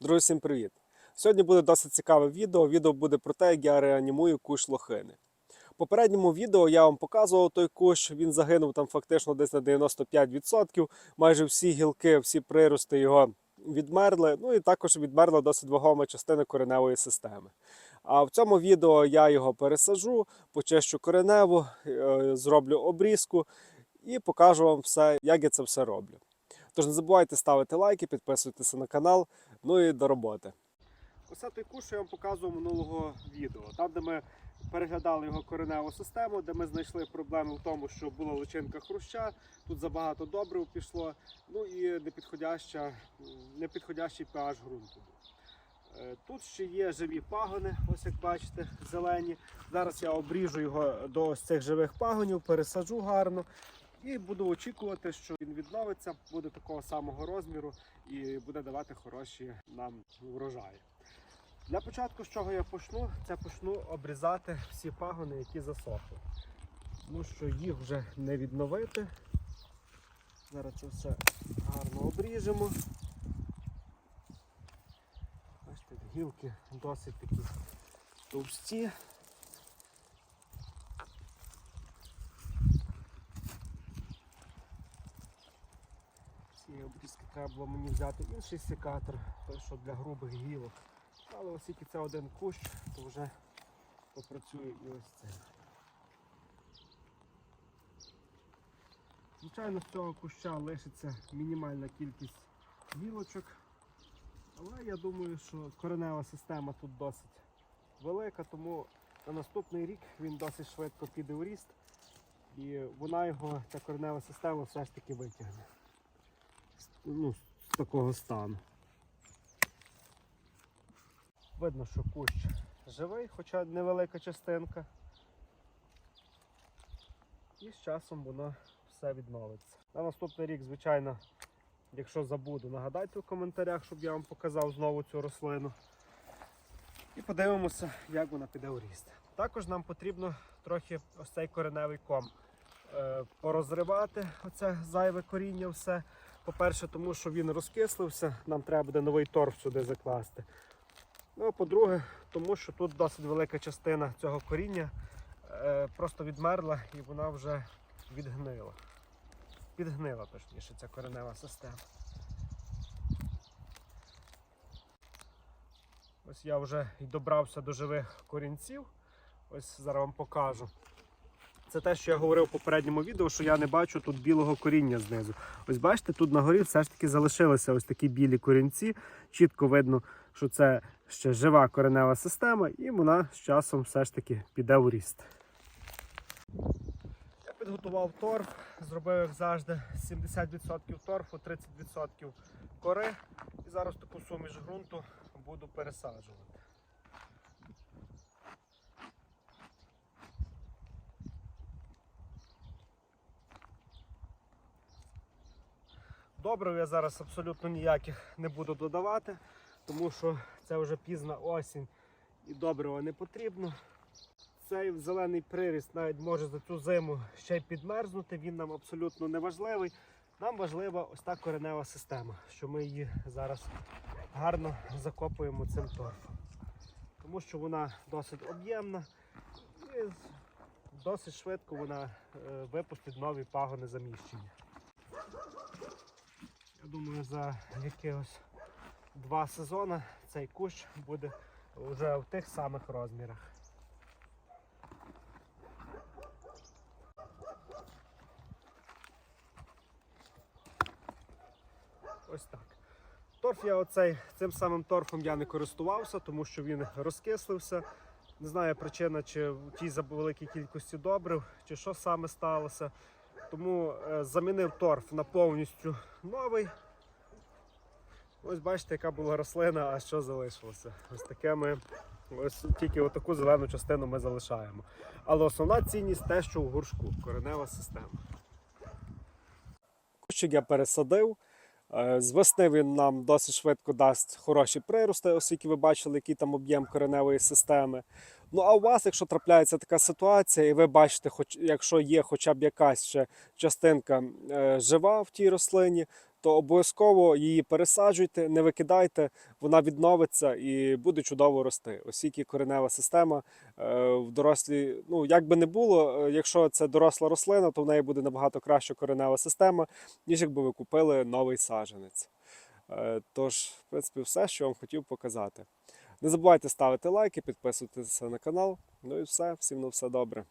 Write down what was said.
Друзі, всім привіт! Сьогодні буде досить цікаве відео. Відео буде про те, як я реанімую кущ лохини. В попередньому відео я вам показував той кущ, він загинув там фактично десь на 95%. Майже всі гілки, всі прирости його відмерли. Ну і також відмерла досить вагома частина кореневої системи. А в цьому відео я його пересаджу, почищу кореневу, е, зроблю обрізку і покажу вам все, як я це все роблю. Тож не забувайте ставити лайки, підписуйтеся на канал. Ну і до роботи. Той куш, що я вам показував минулого відео. Там, де ми переглядали його кореневу систему, де ми знайшли проблему в тому, що була личинка хруща, тут забагато добрив пішло, ну і непідходяща, непідходящий pH ґрунту. Е, Тут ще є живі пагони, ось як бачите, зелені. Зараз я обріжу його до ось цих живих пагонів, пересаджу гарно. І буду очікувати, що він відновиться, буде такого самого розміру і буде давати хороші нам врожаї. Для початку, з чого я почну, це почну обрізати всі пагони, які засохли. Тому що їх вже не відновити. Зараз це все гарно обріжемо. Бачите, гілки досить такі товсті. Обрізки треба було мені взяти інший секатор, той, що для грубих гілок. Але оскільки це один кущ, то вже попрацює і ось цей. Звичайно, з цього куща лишиться мінімальна кількість гілочок. Але я думаю, що коренева система тут досить велика, тому на наступний рік він досить швидко піде у ріст. І вона його, ця коренева система все ж таки витягне ну, з такого стану. Видно, що кущ живий, хоча невелика частинка. І з часом воно все відновиться. На наступний рік, звичайно, якщо забуду, нагадайте в коментарях, щоб я вам показав знову цю рослину. І подивимося, як вона піде у ріст. Також нам потрібно трохи ось цей кореневий ком е, порозривати, оце зайве коріння все. По-перше, тому що він розкислився, нам треба буде новий торф сюди закласти. Ну, а по-друге, тому що тут досить велика частина цього коріння е, просто відмерла і вона вже відгнила. Підгнила, точніше, ця коренева система. Ось я вже і добрався до живих корінців. Ось зараз вам покажу. Це те, що я говорив в попередньому відео, що я не бачу тут білого коріння знизу. Ось бачите, тут на горі все ж таки залишилися ось такі білі корінці. Чітко видно, що це ще жива коренева система, і вона з часом все ж таки піде у ріст. Я підготував торф, зробив, як завжди, 70% торфу, 30% кори. І зараз таку суміш ґрунту буду пересаджувати. Добрив я зараз абсолютно ніяких не буду додавати, тому що це вже пізна осінь і добрива не потрібно. Цей зелений приріст навіть може за цю зиму ще й підмерзнути, він нам абсолютно не важливий. Нам важлива ось та коренева система, що ми її зараз гарно закопуємо цим торфом. Тому що вона досить об'ємна і досить швидко вона е, випустить нові пагони заміщення. Думаю, за якихось два сезони цей кущ буде вже в тих самих розмірах. Ось так. Торф я оцей цим самим торфом я не користувався, тому що він розкислився. Не знаю причина, чи в тій великій кількості добрив, чи що саме сталося. Тому е, замінив торф на повністю новий. Ось бачите, яка була рослина, а що залишилося. Ось таке ми, ось тільки отаку зелену частину ми залишаємо. Але основна цінність те, що у горшку, коренева система. Кущик я пересадив. Е, З весни він нам досить швидко дасть хороші прирости, оскільки ви бачили, який там об'єм кореневої системи. Ну а у вас, якщо трапляється така ситуація, і ви бачите, хоч якщо є хоча б якась ще частинка е, жива в тій рослині, то обов'язково її пересаджуйте, не викидайте, вона відновиться і буде чудово рости. Оскільки коренева система е, в дорослій, ну як би не було, е, якщо це доросла рослина, то в неї буде набагато краща коренева система, ніж якби ви купили новий саджанець. Е, Тож, в принципі, все, що вам хотів показати. Не забувайте ставити лайки, підписуватися на канал. Ну і все, всім на все добре.